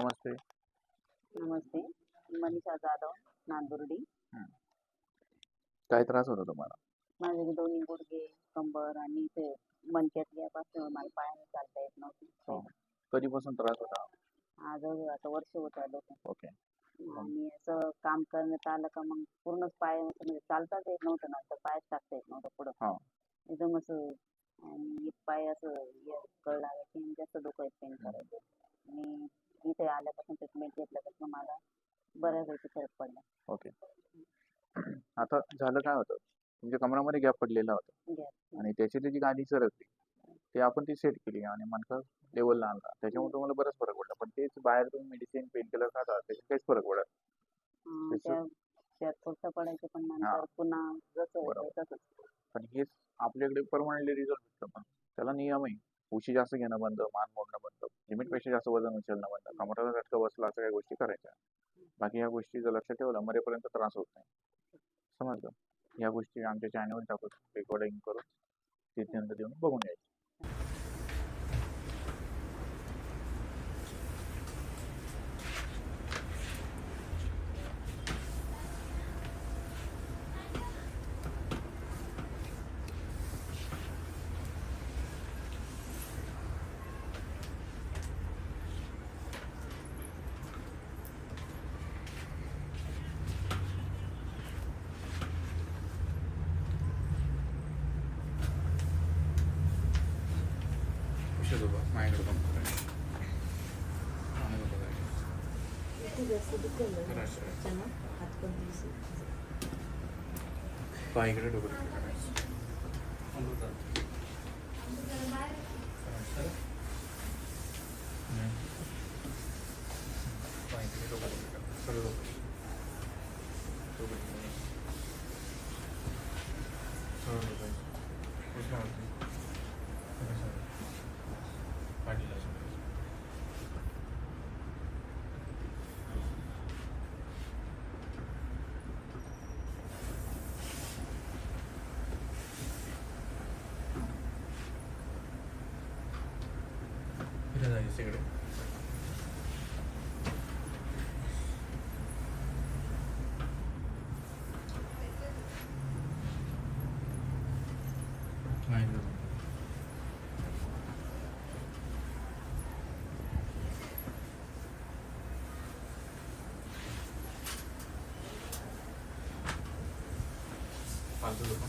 नमस्ते. नमस्ते. मनीषा जाधव नांदुर्डी. काय त्रास होता तुम्हाला? माझे दोन्ही गुडघे कंबर आणि ते मणक्यात यापासून मला पायाने चालता येत हो. नव्हते कधीपासून त्रास होता? आज आता वर्ष होत आलं ओके. आणि असं काम करण्यात आलं का मग पूर्णच पाय म्हणजे चालताच येत नव्हतं ना तर पायच टाकता येत नव्हतं हा. पुढं एकदम असं आणि पाय असं हे कळ लागायची जास्त डोकं पेन करायचं. आणि इथे आल्यापासून ट्रीटमेंट घेतल्यापासून मला बऱ्यापैकी फरक पडला. ओके. आता झालं काय होतं? तुमच्या कमरामध्ये गॅप पडलेला होता. गॅस आणि त्याची ती जी गादी सरकली ते आपण ती सेट केली आणि मणका लेवलला आणला. त्याच्यामुळे तुम्हाला बराच फरक पडला. पण तेच बाहेर तुम्ही मेडिसिन पेन किलर खाता त्याच्यात काहीच फरक पडत अं, त्याचं- त्या त्यात पडायचे पण. नंतर पुन्हा जसं बरोबर. होतं तसंच पण हेच आपल्याकडे परमनंटली रिझल्ट भेटतं पण त्याला नियम आहे. उशी जास्त घेणं बंद मान लिमिटपेक्षा जास्त वजन उचलणं बंद कमराला झटका बसला असं काही गोष्टी करायच्या. बाकी या गोष्टी जर लक्षात ठेवलं मरेपर्यंत त्रास होत नाही. समजलं? या गोष्टी आमच्या चॅनलवर टाकू रेकॉर्डिंग करून तिथे देऊन बघून यायचं 前のこともこれ前のことだけ బాయిగడ డబ్బులు Thank you. फिरत आहे तिकडे माहिती फालतू लोक